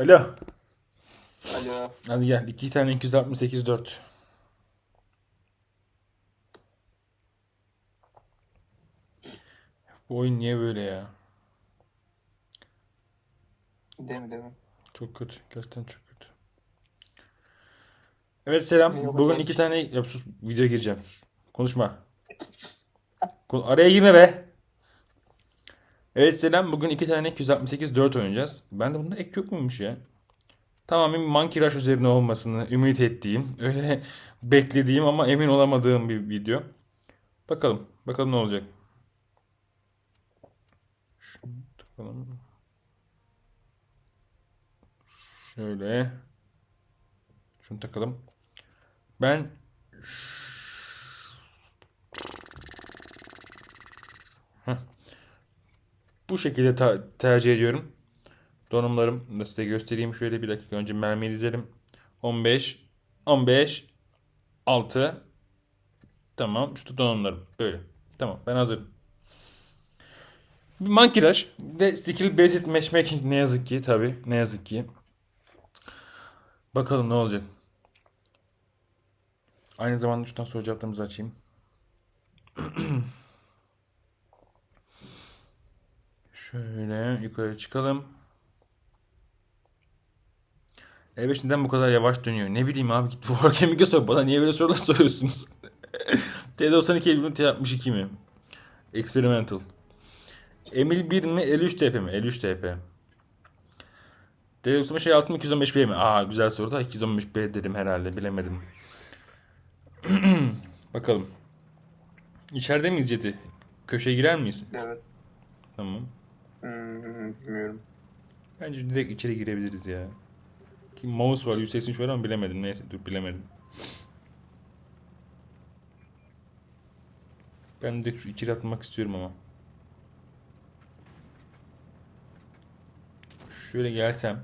Alo. Alo. Hadi gel. İki tane 268 4. Bu oyun niye böyle ya? Değil mi değil mi? Çok kötü. Gerçekten çok kötü. Evet selam. Bugün iki tane... Ya sus. Videoya gireceğim. Sus. Konuşma. Kon- Araya girme be. Evet selam. Bugün iki tane 268 4 oynayacağız. Ben de bunda ek yok muymuş ya? Tamamen Monkey Rush üzerine olmasını ümit ettiğim, öyle beklediğim ama emin olamadığım bir video. Bakalım. Bakalım ne olacak. Şunu takalım. Şöyle. Şunu takalım. Ben bu şekilde tercih ediyorum. Donumlarım da size göstereyim. Şöyle bir dakika önce mermiyi dizelim. 15 15 6 Tamam. Şu donumlarım. Böyle. Tamam. Ben hazırım. Bir de Skill Based Matchmaking ne yazık ki tabi. Ne yazık ki. Bakalım ne olacak. Aynı zamanda şuradan soru cevaplarımızı açayım. Şöyle yukarı çıkalım. E5 neden bu kadar yavaş dönüyor? Ne bileyim abi git Wargaming'e sor. Bana niye böyle sorular soruyorsunuz? T92 mi T62 mi? Experimental. Emil 1 mi? 53 TP mi? 53 TP. D95 şey 6 mı 215B mi? Aa güzel soru da 215B dedim herhalde bilemedim. Bakalım. İçeride miyiz Yeti? Köşeye girer miyiz? Evet. Tamam. Hmm, bilmiyorum. Bence direkt içeri girebiliriz ya. Ki mouse var 180 şöyle ama bilemedim. Neyse dur bilemedim. Ben direkt şu içeri atmak istiyorum ama. Şöyle gelsem.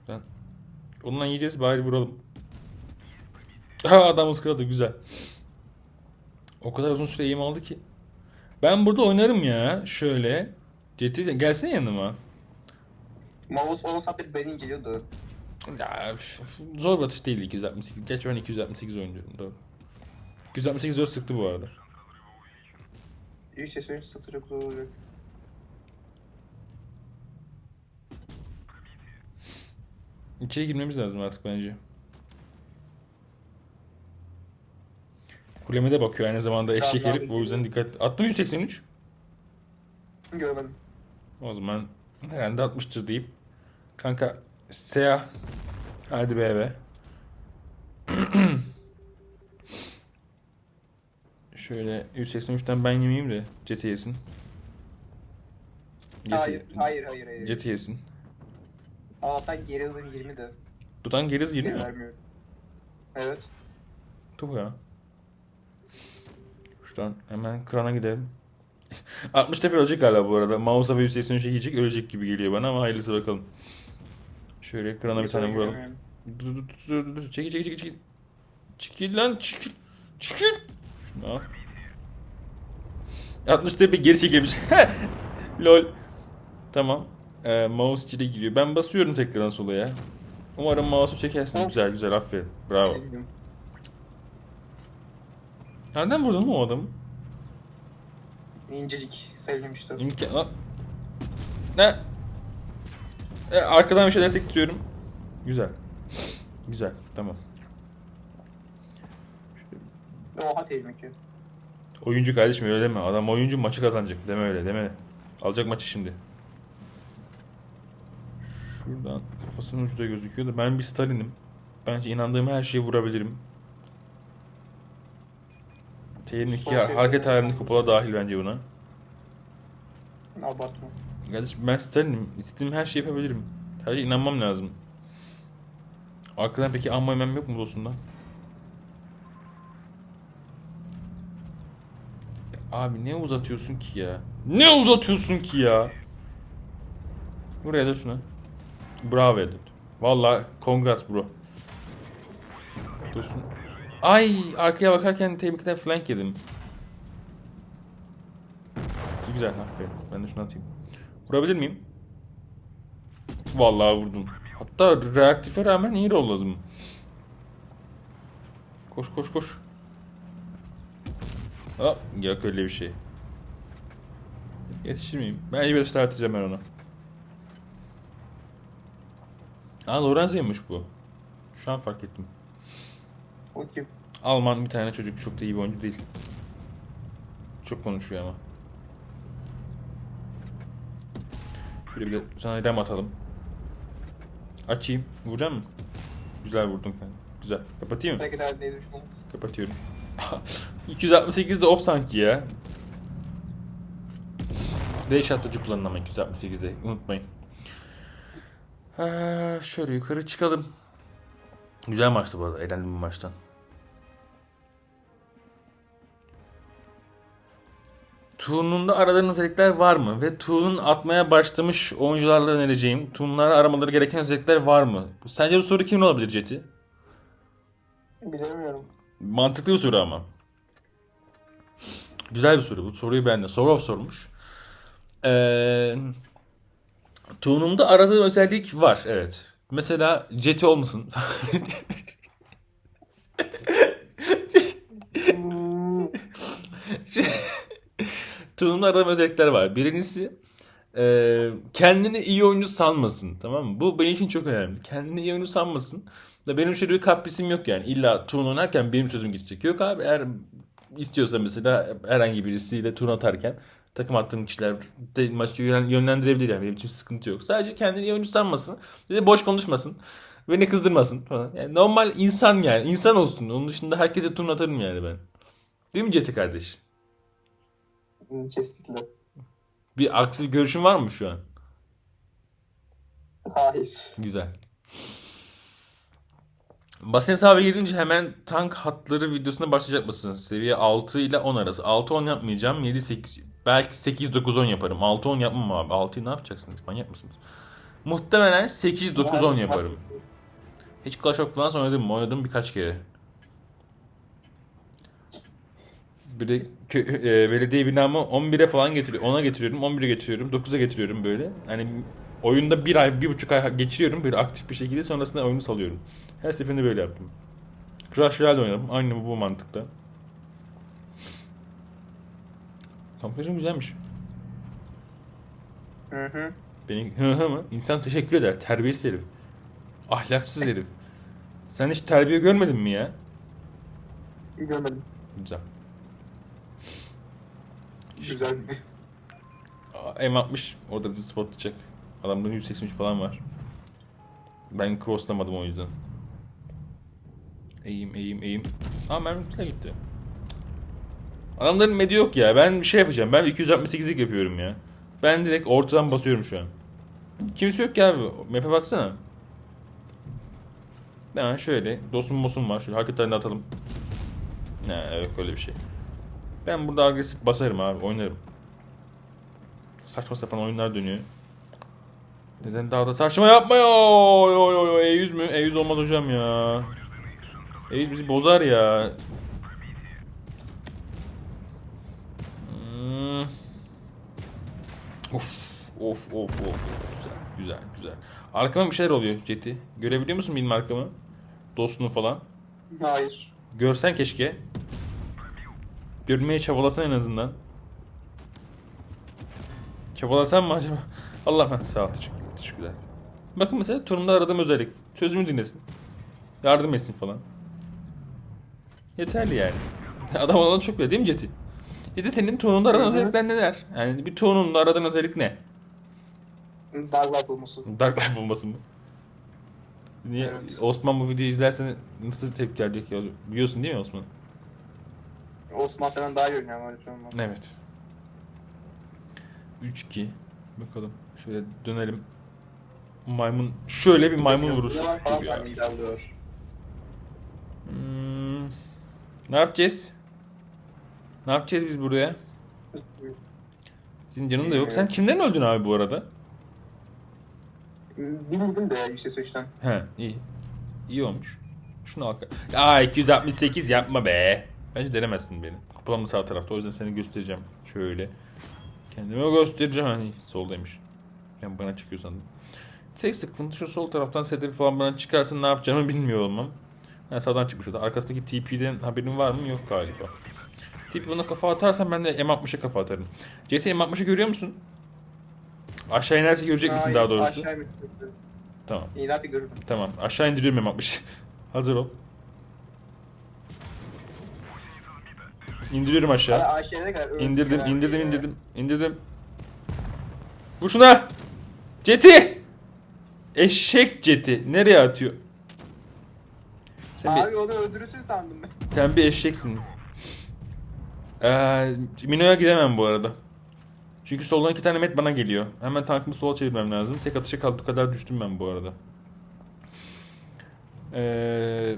Buradan. Ondan yiyeceğiz bari vuralım. Ha adam ıskaladı güzel. O kadar uzun süre eğim aldı ki. Ben burada oynarım ya. Şöyle. CT gelsene yanıma. Mouse 10 saattir beni inceliyordu. Ya, zor bir atış değil 268. Geç ben 268 oynuyorum doğru. 268 4 sıktı bu arada. İyi ses oyuncu satacak olacak. İçeri girmemiz lazım artık bence. Kuleme de bakıyor aynı zamanda eşek Tamam, herif. O yüzden dikkat. Attı mı 183? Görmedim. O zaman herhalde 60'tır deyip. Kanka Seya. Hadi be be. Şöyle 183'ten ben yemeyeyim de CT yesin. Hayır, hayır, hayır, hayır. CT yesin. Allah'tan geri hızım 20 de. Buradan geri hız Geri geliyor mu? vermiyorum. Evet. Tuh ya. Şuradan hemen krana gidelim. 60 tepe ölecek galiba bu arada. Mouse'a ve 183'e yiyecek ölecek gibi geliyor bana ama hayırlısı bakalım. Şöyle krana bir tane vuralım. Dur dur dur dur. Çekil çekil çekil çekil. Lan çekil. Çekil. Şunu al. 60 tepe geri çekilmiş. Lol. Tamam. Ee, mouse içine giriyor. Ben basıyorum tekrardan sola ya. Umarım mouse'u çekersin. Güzel güzel aferin. Bravo. Nereden vurdun mu o adamı? İncecik. Sevdim işte. İmkan... Ne? E, arkadan bir şeyler sektiriyorum. Güzel. Güzel. Tamam. Oha tehlike. Oyuncu kardeşim öyle deme. Adam oyuncu maçı kazanacak. Deme öyle deme. Alacak maçı şimdi. Şuradan kafasının ucu da gözüküyor da ben bir Stalin'im. Bence inandığım her şeyi vurabilirim. İki Son seviyede hareket halini insan- kupola dahil bence buna. Abartma. Kardeşim ben Stalin'im. İstediğim her şeyi yapabilirim. Sadece inanmam lazım. Arkadan peki amma yemem yok mu dostundan? Ya Abi ne uzatıyorsun ki ya? Ne uzatıyorsun ki ya? Buraya da şuna. Bravo Edward. Valla congrats bro. Dursun. Ay arkaya bakarken tebrikten flank yedim. Güzel aferin. Ben de şunu atayım. Vurabilir miyim? Vallahi vurdum. Hatta reaktife rağmen iyi rolladım. Koş koş koş. Aa, yok öyle bir şey. Yetişir miyim? Ben iyi bir ıslah atacağım ben ona. Aa Lorenzo'ymuş bu. Şu an fark ettim. O kim? Alman bir tane çocuk çok da iyi bir oyuncu değil. Çok konuşuyor ama. Şöyle bir de sana rem atalım. Açayım. Vuracak mı? Güzel vurdun kanka. Güzel. Kapatayım mı? Belki de neydi. Kapatıyorum. 268 de op sanki ya. Değiş atıcı kullanın ama 268'de. Unutmayın. Ha, şöyle yukarı çıkalım. Güzel maçtı bu arada. Eğlendim bu maçtan. Tuğ'un aradığın özellikler var mı? Ve Tuğ'un atmaya başlamış oyuncularla önereceğim Tuğ'unlara aramaları gereken özellikler var mı? Sence bu soru kimin olabilir Jet'i? Bilemiyorum. Mantıklı bir soru ama. Güzel bir soru. Bu soruyu beğendim. Sorov sormuş. Ee, Tuğ'unumda aradığım özellik var. Evet. Mesela Jet'i olmasın. Tuğ'unumda aradığım özellikler var. Birincisi e, kendini iyi oyuncu sanmasın. Tamam mı? Bu benim için çok önemli. Kendini iyi oyuncu sanmasın. Da benim şöyle bir kaprisim yok yani. İlla turn oynarken benim sözüm geçecek. Yok abi eğer istiyorsa mesela herhangi birisiyle turn atarken takım attığım kişiler de maçı yönlen- yönlendirebilir yani benim için sıkıntı yok. Sadece kendini iyi oyuncu sanmasın. Bir de boş konuşmasın. Beni kızdırmasın falan. Yani normal insan yani. insan olsun. Onun dışında herkese turn atarım yani ben. Değil mi Ceti kardeş? Kesinlikle. Bir aksi görüşün var mı şu an? Hayır. Güzel. Basın hesabı gelince hemen tank hatları videosuna başlayacak mısın? Seviye 6 ile 10 arası. 6-10 yapmayacağım. 7-8 belki 8-9-10 yaparım. 6-10 yapmam abi. 6'yı ne yapacaksınız? Manyak mısınız? Muhtemelen 8-9-10 yaparım. Hiç Clash of Clans oynadım mı? Oynadım birkaç kere. Bir de kö- e, belediye binamı 11'e falan getiriyorum. 10'a getiriyorum, 11'e getiriyorum, 9'a getiriyorum böyle. Hani oyunda bir ay, bir buçuk ay geçiriyorum böyle aktif bir şekilde sonrasında oyunu salıyorum. Her seferinde böyle yaptım. Crash Royale oynadım. Aynı bu, bu mantıkta. Kamuflajın güzelmiş. Hı hı. Beni hı hı mı? İnsan teşekkür eder. Terbiyesiz herif. Ahlaksız herif. Sen hiç terbiye görmedin mi ya? Görmedim. Güzel. Güzel. Aa, M60 orada bizi spotlayacak. Adamların 183 falan var. Ben crosslamadım o yüzden. Eğim eğim eğim. Aa mermi güzel gitti. Adamların medi yok ya. Ben bir şey yapacağım. Ben 268'lik yapıyorum ya. Ben direkt ortadan basıyorum şu an. Kimse yok ki abi. Map'e baksana. Ha şöyle. Dostum bosum var. Şöyle hareketlerini atalım. Ne yok öyle bir şey. Ben burada agresif basarım abi. Oynarım. Saçma sapan oyunlar dönüyor. Neden daha da saçma yapma ya? Oy oy oy oy. E100 mü? E100 olmaz hocam ya. E100 bizi bozar ya. Hmm. Of of of of of güzel güzel güzel. Arkama bir şeyler oluyor Ceti. Görebiliyor musun benim arkamı? Dostunu falan. Hayır. Görsen keşke. Görmeye çabalasan en azından. Çabalasan mı acaba? Allah sağ ol teşekkürler, teşekkürler. Bakın mesela turumda aradığım özellik. Sözümü dinlesin. Yardım etsin falan. Yeterli yani. Adam olan çok bile değil mi Ceti? Ceti senin tonunda aradığın özellikler neler? Yani bir tonunda aradığın özellik ne? Dark Life olması. Dark Life olması mı? Niye? Evet. Osman bu videoyu izlersen nasıl tepki verecek ya? Biliyorsun değil mi Osman? Osman senden daha iyi oynuyor ama öyle bir şey olmaz. Evet. 3-2. Bakalım. Şöyle dönelim. Maymun. Şöyle bir maymun vuruşu. Hmm. Ne yapacağız? Ne yapacağız biz buraya? Senin canın da yok. Sen kimden öldün abi bu arada? Bilmedim de yüksek üçten. He iyi. İyi olmuş. Şunu al. Aa 268 yapma be. Bence denemezsin beni. Kupalam da sağ tarafta o yüzden seni göstereceğim. Şöyle. Kendime göstereceğim. Hani soldaymış. Yani bana çıkıyor sandım. Tek sıkıntı şu sol taraftan STP falan bana çıkarsa ne yapacağımı bilmiyor olmam. Yani sağdan çıkmış o da. Arkasındaki TP'den haberin var mı? Yok galiba. TP buna kafa atarsan ben de M60'a kafa atarım. CT M60'ı görüyor musun? Aşağı inerse görecek misin Hayır, daha doğrusu? Aşağı Tamam. İnerse görürüm. Tamam. Aşağı indiriyorum M60. Hazır ol. İndiriyorum aşağı. Ne kadar İndirdim, öldü indirdim, ya. indirdim, indirdim. Vur şuna! Ceti! Eşek ceti. Nereye atıyor? Sen Abi bir, onu öldürürsün sandım ben. sen bir eşeksin. Ee, Mino'ya gidemem bu arada. Çünkü soldan iki tane met bana geliyor. Hemen tankımı sola çevirmem lazım. Tek atışa kaldığı kadar düştüm ben bu arada. Ee,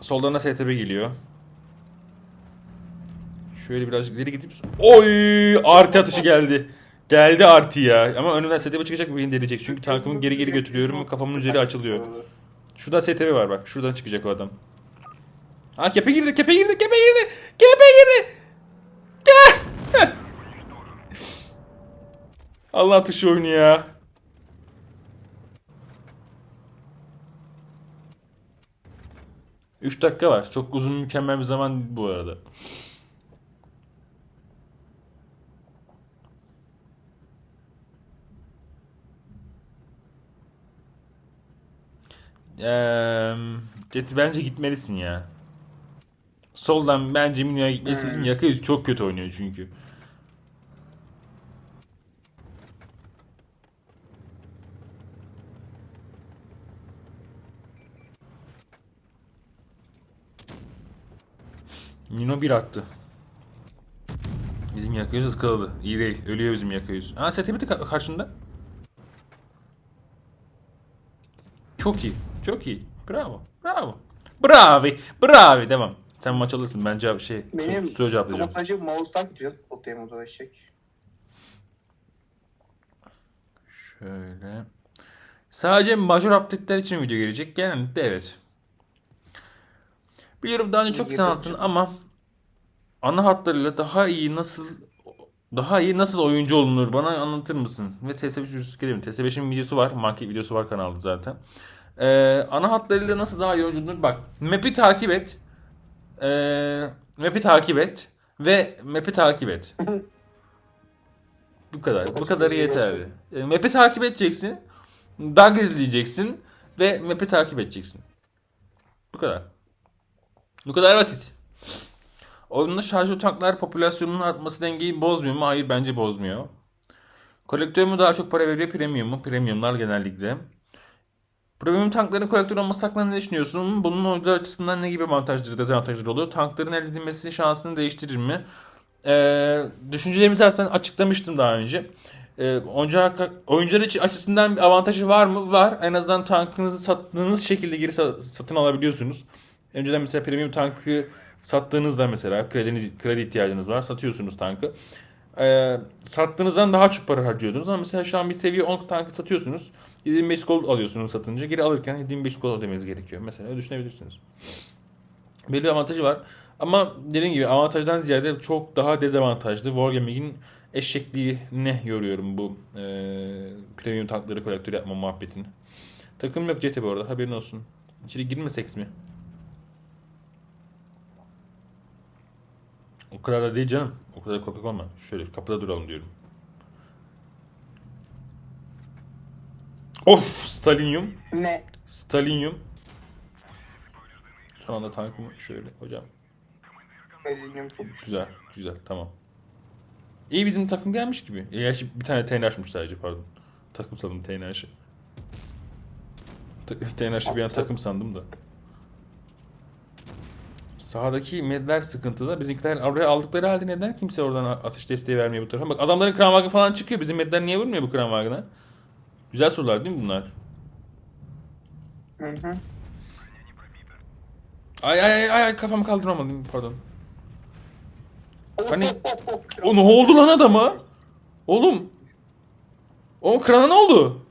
soldan da STB geliyor. Şöyle birazcık ileri gidip... Oy! Artı atışı geldi. Geldi artı ya. Ama önümden STB çıkacak beni delecek. Çünkü tankımı geri geri götürüyorum. Kafamın üzeri açılıyor. Şurada STV var bak. Şuradan çıkacak o adam. Ha kepe girdi, kepe girdi, kepe girdi. Kepe girdi. Allah atışı oyunu ya. Üç dakika var. Çok uzun mükemmel bir zaman bu arada. Ceti bence gitmelisin ya. Soldan bence Minyo'ya gitmelisin. Bizim Yakayüz çok kötü oynuyor çünkü. Mino bir attı. Bizim Yakayüz ıskaladı. İyi değil. Ölüyor bizim Yakayüz. Aa ka- karşında. Çok iyi. Çok iyi. Bravo. Bravo. Bravi. Bravi. Devam. Sen maç alırsın. Ben cevap şey Benim soru cevaplayacağım. Sabotajı mouse'dan gidiyor. Spotlayamadı o eşek. Şöyle. Sadece major update'ler için video gelecek. Genellikle evet. Biliyorum daha önce çok sen anlattın ama ana hatlarıyla daha iyi nasıl daha iyi nasıl oyuncu olunur bana anlatır mısın? Ve TS5 videosu gelelim. TS5'in videosu var. Market videosu var kanalda zaten. Ee, ana hatlarıyla nasıl daha iyi oyuncu olunur? Bak map'i takip et. Ee, map'i takip et. Ve map'i takip et. Bu kadar. Bu Çok kadar açık bir şey yeterli. E, map'i takip edeceksin. Dag izleyeceksin. Ve map'i takip edeceksin. Bu kadar. Bu kadar basit. Oyunda şarjlı tanklar popülasyonunun artması dengeyi bozmuyor mu? Hayır bence bozmuyor. Kolektör mü daha çok para veriyor premium mu? Premiumlar genellikle. Premium tankların kolektör olması hakkında ne düşünüyorsun? Bunun oyuncular açısından ne gibi avantajları, dezavantajları olur? Tankların elde edilmesi şansını değiştirir mi? Ee, düşüncelerimi zaten açıklamıştım daha önce. Ee, oyuncular, oyuncular açısından bir avantajı var mı? Var. En azından tankınızı sattığınız şekilde geri sa- satın alabiliyorsunuz. Önceden mesela premium tankı sattığınızda mesela krediniz, kredi ihtiyacınız var. Satıyorsunuz tankı. Ee, sattığınızdan daha çok para harcıyordunuz ama mesela şu an bir seviye 10 tankı satıyorsunuz. 75 gol alıyorsunuz satınca. Geri alırken 75 gol ödemeniz gerekiyor. Mesela düşünebilirsiniz. Belli bir avantajı var. Ama dediğim gibi avantajdan ziyade çok daha dezavantajlı. Wargaming'in eşekliğine yoruyorum bu e, premium tankları kolektör yapma muhabbetini. Takım yok CT bu arada haberin olsun. İçeri girmesek mi? O kadar da değil canım. O kadar korkak olma. Şöyle kapıda duralım diyorum. Of Stalinyum. Ne? Stalinyum. Son anda tankımı şöyle hocam. Alüminyum çok Güzel, güzel, tamam. İyi bizim takım gelmiş gibi. E, Gerçi bir tane TNH'mış sadece pardon. Takım sandım TNH'ı. Ta- TNH'ı bir an takım sandım da. Sağdaki medler sıkıntıda. Bizimkiler oraya aldıkları halde neden kimse oradan atış desteği vermiyor bu tarafa? Bak adamların Kranwagen falan çıkıyor. Bizim medler niye vurmuyor bu Kranwagen'a? Güzel sorular değil mi bunlar? Hı hı. Ay ay ay ay, kafamı kaldıramadım pardon. Hani-. O ne oldu lan adama? Oğlum. O krana ne oldu?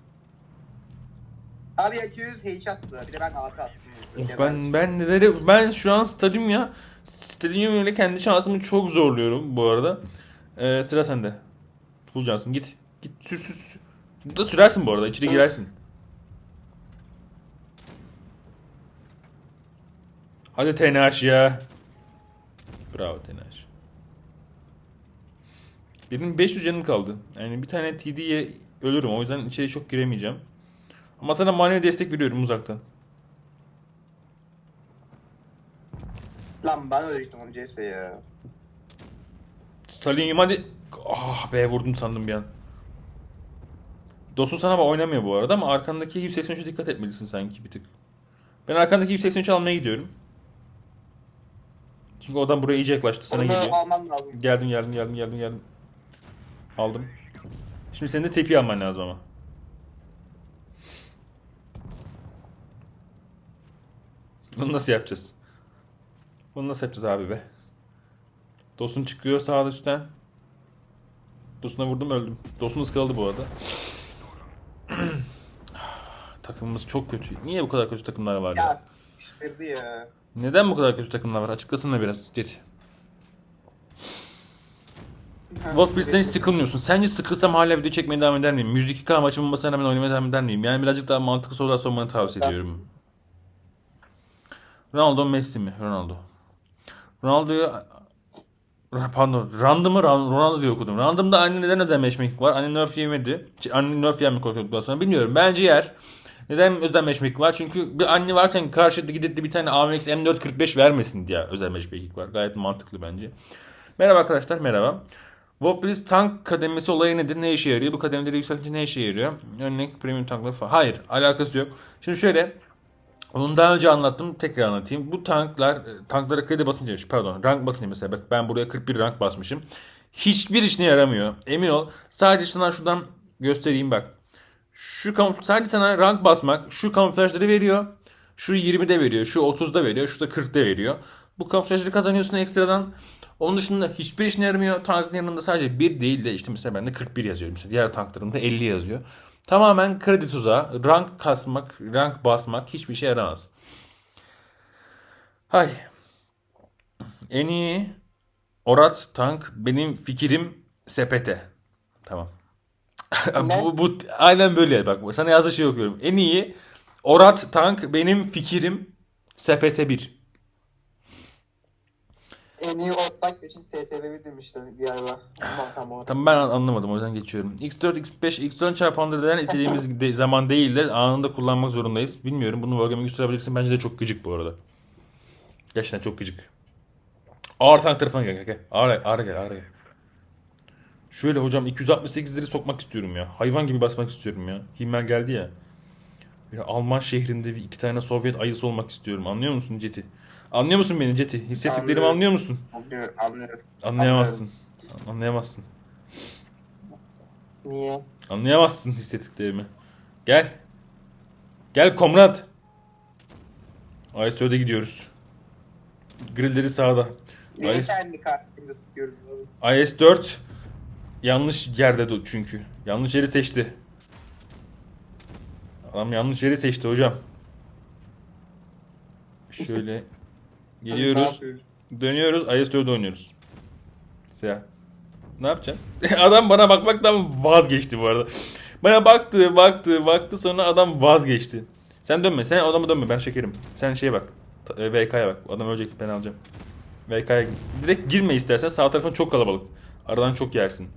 Abi 200 H attı. Bir de ben AP attım. Of ben ben neleri ben şu an stadyum ya stadyum ile kendi şansımı çok zorluyorum bu arada. Ee, sıra sende. Full Johnson git. Git sür sür sür. Burada sürersin bu arada. içeri girersin. Hadi Tenaş ya. Bravo Tenaş. Benim 500 canım kaldı. Yani bir tane TD'ye ölürüm. O yüzden içeri çok giremeyeceğim. Ama sana manevi destek veriyorum uzaktan. Lan ben ölecektim onu CS ya. Stalinyum hadi. Ah be vurdum sandım bir an. Dostun sana oynamıyor bu arada ama arkandaki 183'e dikkat etmelisin sanki bir tık. Ben arkandaki 183'ü almaya gidiyorum. Çünkü adam buraya iyice yaklaştı sana Onu geliyor. almam lazım. Geldim geldim geldim geldim geldim. Aldım. Şimdi senin de tepi alman lazım ama. Bunu nasıl yapacağız? Bunu nasıl yapacağız abi be? Dostun çıkıyor sağ üstten. Dostuna vurdum öldüm. Dostun ıskaladı bu arada. Takımımız çok kötü. Niye bu kadar kötü takımlar var ya? Ya sıkıştırdı ya. Neden bu kadar kötü takımlar var? Açıklasana biraz. Cet. Wordpress'ten hiç sıkılmıyorsun. Sence sıkılsam hala video çekmeye devam eder miyim? Müzik 2K maçım olmasına rağmen oynamaya devam eder miyim? Yani birazcık daha mantıklı sorular sormanı tavsiye ediyorum. Ronaldo Messi mi? Ronaldo. Ronaldo'yu Pardon, Randım'ı Ran- Ronaldo diye okudum. Randım'da anne neden özenleşmek var? Anne nerf yemedi. Anne nerf yemek korktuktan sonra bilmiyorum. Bence yer. Neden özenleşmek var? Çünkü bir anne varken karşıda gidip bir tane AMX M445 vermesin diye özenleşmek var. Gayet mantıklı bence. Merhaba arkadaşlar, merhaba. Wordpress tank kademesi olayı nedir? Ne işe yarıyor? Bu kademeleri yükseltince ne işe yarıyor? Örnek premium tankları falan. Hayır, alakası yok. Şimdi şöyle, onu daha önce anlattım. Tekrar anlatayım. Bu tanklar, e, tanklara kredi basınca, pardon, rank basınca mesela. Bak ben buraya 41 rank basmışım. Hiçbir işine yaramıyor. Emin ol. Sadece sana şuradan göstereyim bak. Şu sadece sana rank basmak şu kamuflajları veriyor. Şu 20'de veriyor, şu 30'da veriyor, şu da 40'da veriyor. Bu kamuflajları kazanıyorsun ekstradan. Onun dışında hiçbir işine yaramıyor. Tankın yanında sadece 1 değil de işte mesela bende 41 yazıyor. Mesela diğer tanklarımda 50 yazıyor. Tamamen kredi tuzağı. Rank kasmak, rank basmak hiçbir işe yaramaz. Hay. En iyi Orat tank benim fikrim sepete. Tamam. Bu, bu aynen böyle bak sana yazdığı şey okuyorum. En iyi Orat tank benim fikrim sepete 1. En iyi ortak için STV demişler galiba. Tamam tamam. Tamam ben anlamadım o yüzden geçiyorum. X4, X5, X4 çarpanları neden istediğimiz de- zaman değil de anında kullanmak zorundayız. Bilmiyorum bunu Wargame'e gösterebilirsin. Bence de çok gıcık bu arada. Gerçekten çok gıcık. Ağır tank tarafına gel. gel. Ağır, ağır gel ağır gel. Şöyle hocam 268'leri sokmak istiyorum ya. Hayvan gibi basmak istiyorum ya. Himmel geldi ya. Böyle Alman şehrinde bir iki tane Sovyet ayısı olmak istiyorum. Anlıyor musun Ceti? Anlıyor musun beni Ceti? Hissettiklerimi Anlıyorum. anlıyor musun? Anlıyorum, anlıyorum. Anlayamazsın. Anlayamazsın. Niye? Anlayamazsın hissettiklerimi. Gel. Gel komrat. ISO'da gidiyoruz. Grillleri sağda. Niye IS, kendi kartımda sıkıyoruz bunu? IS-4 yanlış yerde çünkü. Yanlış yeri seçti. Adam yanlış yeri seçti hocam. Şöyle geliyoruz. Dönüyoruz. IS-4'de oynuyoruz. Siyah. Ne yapacaksın? adam bana bakmaktan vazgeçti bu arada. Bana baktı, baktı, baktı sonra adam vazgeçti. Sen dönme. Sen adamı dönme. Ben şekerim. Sen şeye bak. E, VK'ya bak. Adam ölecek. Ben alacağım. VK'ya direkt girme istersen. Sağ tarafın çok kalabalık. Aradan çok yersin.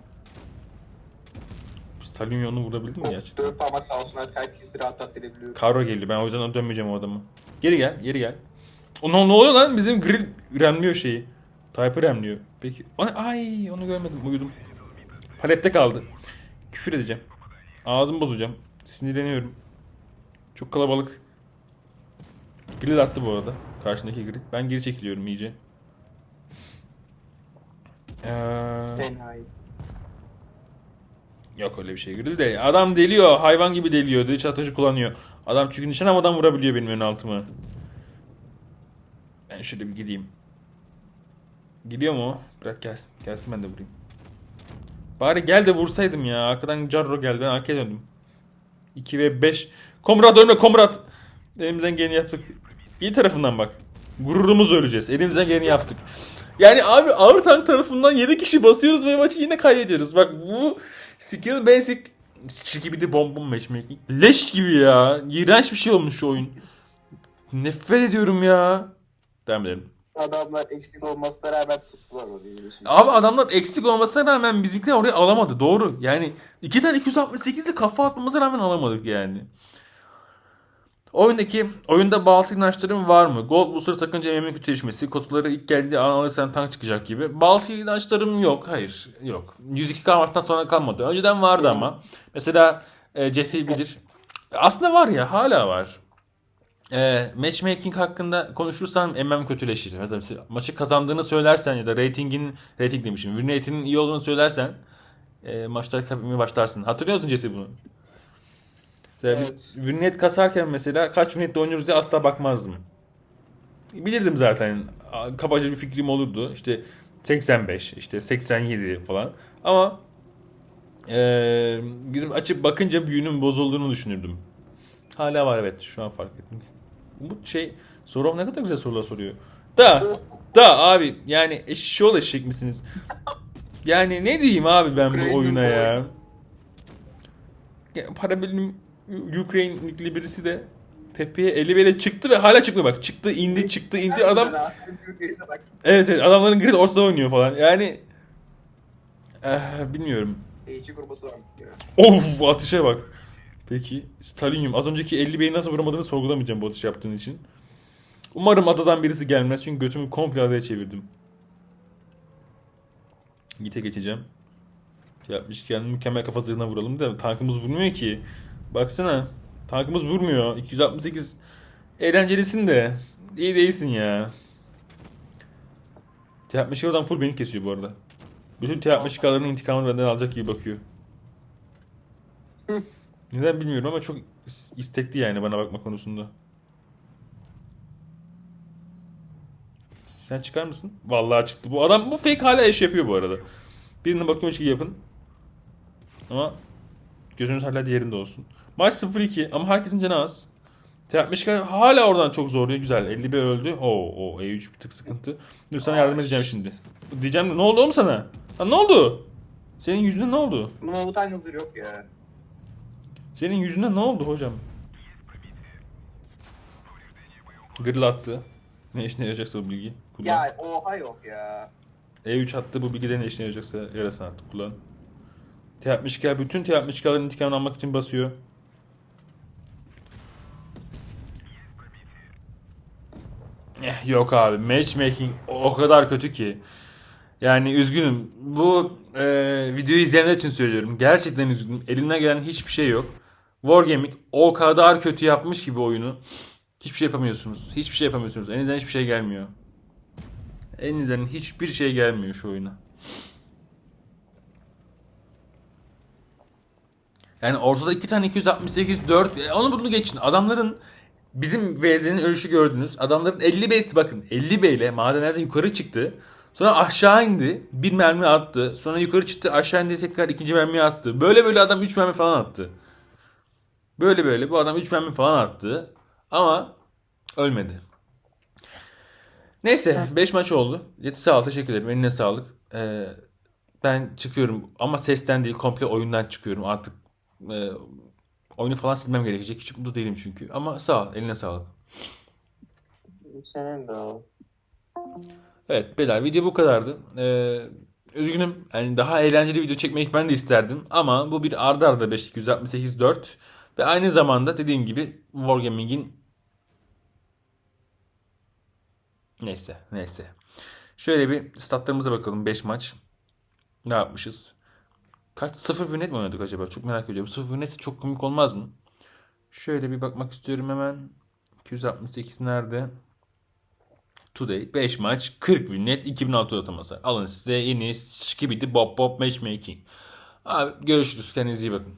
Stalinyon'u vurabildin mi gerçi? Dört parmak sağ olsun artık herkes rahat rahat edebiliyor. Karo geliyor. Ben o yüzden dönmeyeceğim o adamı. Geri gel, geri gel. O ne, ne oluyor lan? Bizim grill remliyor şeyi. Type remliyor. Peki. O? Ay onu görmedim. Uyudum. Palette kaldı. Küfür edeceğim. Ağzımı bozacağım. Sinirleniyorum. Çok kalabalık. Grill attı bu arada. Karşındaki grill. Ben geri çekiliyorum iyice. Ee. Yok öyle bir şey grill de. Adam deliyor. Hayvan gibi deliyor. Deliç atıcı kullanıyor. Adam çünkü nişan almadan vurabiliyor benim ön altımı. Ben şöyle bir gideyim. Gidiyor mu? Bırak gelsin. Gelsin ben de vurayım. Bari gel de vursaydım ya. Arkadan Jarro geldi. Ben arkaya döndüm. 2 ve 5. Komrat ölme komrat. Elimizden geleni yaptık. İyi tarafından bak. Gururumuz öleceğiz. Elimizden geleni yaptık. Yani abi ağır tank tarafından 7 kişi basıyoruz ve maçı yine kaybediyoruz. Bak bu skill basic gibi de bonbon matchmaking. Leş gibi ya. İğrenç bir şey olmuş şu oyun. Nefret ediyorum ya. Devam edelim. Adamlar eksik olmasına rağmen tuttular o diye düşünüyorum. Abi adamlar eksik olmasına rağmen bizimkiler oraya alamadı. Doğru. Yani iki tane 268 ile kafa atmamıza rağmen alamadık yani. Oyundaki oyunda baltı inançların var mı? Gold Booster takınca MM kötüleşmesi, kutuları ilk geldiği an alırsan tank çıkacak gibi. Baltı inançlarım yok. Hayır. Yok. 102 kalmaktan sonra kalmadı. Önceden vardı ama. Mesela e, CT bilir. Aslında var ya hala var. E, matchmaking hakkında konuşursan MM kötüleşir. Mesela maçı kazandığını söylersen ya da ratingin rating demişim. Win rate'inin iyi olduğunu söylersen e, maçlar kaybetmeye başlarsın. Hatırlıyorsun Jesse bunu? Mesela Evet. biz win rate kasarken mesela kaç win rate oynuyoruz diye asla bakmazdım. Bilirdim zaten. Kabaca bir fikrim olurdu. İşte 85, işte 87 falan. Ama eee gidip açıp bakınca büyünün bozulduğunu düşünürdüm. Hala var evet şu an fark ettim. Bu şey Sorov ne kadar güzel sorular soruyor. Da da abi yani eşşoğlu eşek misiniz? Yani ne diyeyim abi ben bu oyuna ya? ya para bilim Ukraynlikli birisi de tepeye eli böyle çıktı ve hala çıkmıyor bak. Çıktı indi çıktı indi adam evet evet adamların grid ortada oynuyor falan. Yani eh, bilmiyorum. Of atışa bak. Peki Stalinyum az önceki 50 beyi nasıl vuramadığını sorgulamayacağım bu atış yaptığın için. Umarım adadan birisi gelmez çünkü götümü komple adaya çevirdim. Gite geçeceğim. Şey Yapmışken mükemmel kafa zırhına vuralım da tankımız vurmuyor ki. Baksana tankımız vurmuyor. 268 eğlencelisin de iyi değilsin ya. Tiyatmış oradan full beni kesiyor bu arada. Bütün tiyatmışkaların intikamını benden alacak gibi bakıyor. Neden bilmiyorum ama çok is- istekli yani bana bakma konusunda. Sen çıkar mısın? Vallahi çıktı. Bu adam bu fake hala iş yapıyor bu arada. Birine bakıyormuş gibi yapın. Ama gözünüz hala diğerinde olsun. Maç 0-2 ama herkesin canı az. Teatmişkar hala oradan çok zorluyor. Güzel. 51 öldü. Oo, o E3 bir tık sıkıntı. Dur sana yardım edeceğim şimdi. Diyeceğim ne oldu oğlum sana? Ha, ne oldu? Senin yüzüne ne oldu? Buna bu tane hızır yok ya. Senin yüzüne ne oldu hocam? Grill attı. Ne işine yarayacaksa bu bilgi. Kullan. Ya oha yok ya. E3 attı bu bilgide ne işine yarayacaksa yarasın artık kullan. T60K bütün T60K'ların intikamını almak için basıyor. Eh, yok abi matchmaking o kadar kötü ki. Yani üzgünüm. Bu e, videoyu izleyenler için söylüyorum. Gerçekten üzgünüm. Elimden gelen hiçbir şey yok. Wargaming o kadar kötü yapmış gibi oyunu. Hiçbir şey yapamıyorsunuz. Hiçbir şey yapamıyorsunuz. Elinizden hiçbir şey gelmiyor. Elinizden hiçbir şey gelmiyor şu oyuna. Yani ortada iki tane 268 4 e, onu bunu geçin. Adamların bizim VZ'nin ölüşü gördünüz. Adamların 50 base bakın 50 B ile madenlerden yukarı çıktı. Sonra aşağı indi. Bir mermi attı. Sonra yukarı çıktı. Aşağı indi tekrar ikinci mermi attı. Böyle böyle adam 3 mermi falan attı. Böyle böyle bu adam 3 mermi falan attı. Ama ölmedi. Neyse 5 maç oldu. Yeti sağ ol teşekkür ederim. Eline sağlık. Ee, ben çıkıyorum ama sesten değil komple oyundan çıkıyorum. Artık e, oyunu falan silmem gerekecek. Hiç mutlu değilim çünkü. Ama sağ ol. Eline sağlık. Senin de. Evet beyler video bu kadardı. Ee, üzgünüm. Yani daha eğlenceli video çekmeyi ben de isterdim. Ama bu bir arda arda 5 268 4 ve aynı zamanda dediğim gibi Wargaming'in neyse neyse. Şöyle bir statlarımıza bakalım 5 maç. Ne yapmışız? Kaç sıfır rate mi oynadık acaba? Çok merak ediyorum. Sıfır rate çok komik olmaz mı? Şöyle bir bakmak istiyorum hemen. 268 nerede? Today 5 maç 40 win net 2006 ataması. Alın size yeni skibidi bop bop matchmaking. Abi görüşürüz. Kendinize iyi bakın.